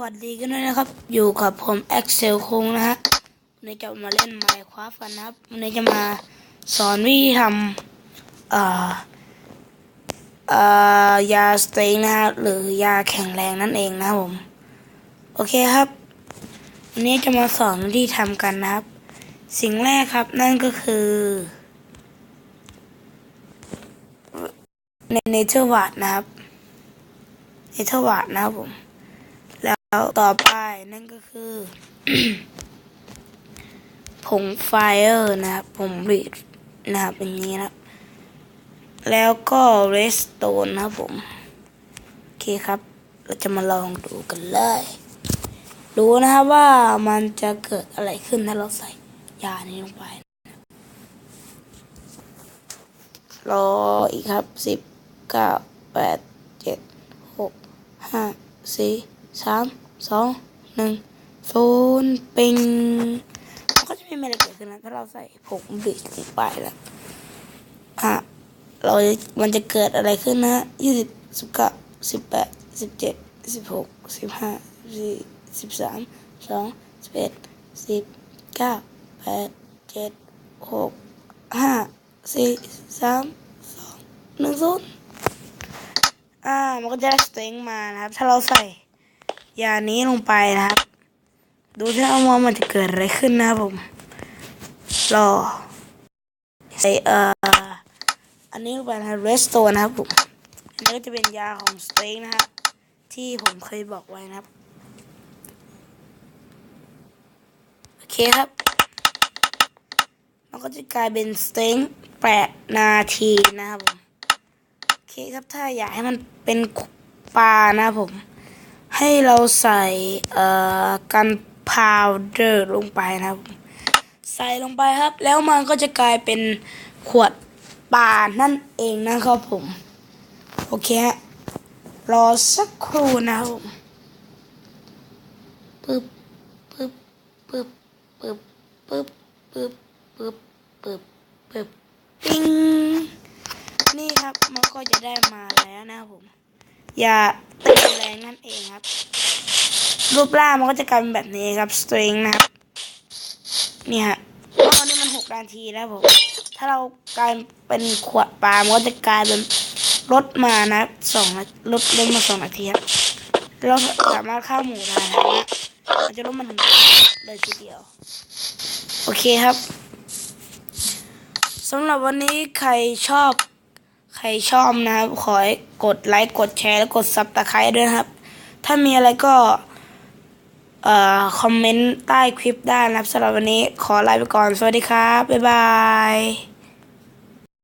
วัสดีกันด้วยนะครับ อยู่กับผม Excel คงนะฮะวันนี้จะมาเล่น Minecraft กันนะครับวันนี้จะมาสอนวิธีทำเอ่อเอ่อยาสเตงนะฮะหรือยาแข็งแรงนั่นเองนะผม โอเคครับวันนี้จะมาสอนวิธีทำกันนะครับ สิ่งแรกครับนั่นก็คือในเนเธอร์วัตนะครับเนเธอร์วัตนะครับผม แล้วต่อไปนั่นก็คือผงไฟเออร์นะครับผงบีดนะครับอย่างนี้นะครับ แล้วก็เรสโตนนะครับผม โอเคครับ เราจะมาลองดูกันเลยดูนะครับว่ามันจะเกิดอะไรขึ้นถ้าเราใส่ยานี้ลงไป รออีกครับสิบเก้าแปดเจ็ดหกห้าสี่ สามสองหนึ่งศูนย์ปิงมันก็จะไม่มีอะไรเกิดขึ้นนะถ้าเราใส่ผงบิดลงไปแล้วอะเรามันจะเกิดอะไรขึ้นนะยี่สิบสิบเก้าสิบแปดสิบเจ็ดสิบหกสิบห้าสี่สิบสามสองสิบเอ็ดสิบเก้าแปดเจ็ดหกห้าสี่สามสองหนึ่งศูนย์อ่า มันก็จะได้สเต็งมานะครับ ถ้าเราใส่ ยานี้ลงไปนะครับ ดูที่ว่ามันจะเกิดอะไรขึ้นนะครับผมรอใส่เอ่ออันนี้ลงไปนะครับเรสโตนะครับผมอันนี้ก็จะเป็นยาของสเต็งนะครับที่ผมเคยบอกไว้นะครับโอเคครับมันก็จะกลายเป็นสเต็งแปดนาทีนะครับผมโอเคครับถ้าอยากให้มันเป็นปลานะครับผม ให้เราใส่เอ่อกันพาวเดอร์ลงไปนะครับ ใส่ลงไปครับ แล้วมันก็จะกลายเป็นขวดปลานั่นเองนะครับผม โอเคฮะรอสักครู่นะครับผมปึ๊บปึ๊บปึ๊บปึ๊บปึ๊บปึ๊บปึ๊บปึ๊บปึ๊บปิ้งนี่ครับมันก็จะได้มาแล้วนะครับผม อย่าตี นั่นเองครับ รูปร่างมันก็จะกลายเป็นแบบนี้ครับสตริงนะครับนี่ฮะเพราะตอนนี้มันหกนาทีแล้วผมถ้าเรากลายเป็นขวดปลามันก็จะกลายเป็นลดมานะสองนาลดลดมาสองนาทีครับเราสามารถข้าวหมูได้นะมันจะลดมาหนึ่งเลยทีเดียว โอเคครับสำหรับวันนี้ใครชอบ ใครชอบนะครับ ขอให้กดไลค์ กดแชร์ และกดซับตะไคร้ด้วยครับ ถ้ามีอะไรก็เอ่อคอมเมนต์ใต้คลิปได้นะครับสำหรับวันนี้ขอลาไปก่อน สวัสดีครับ บ๊ายบาย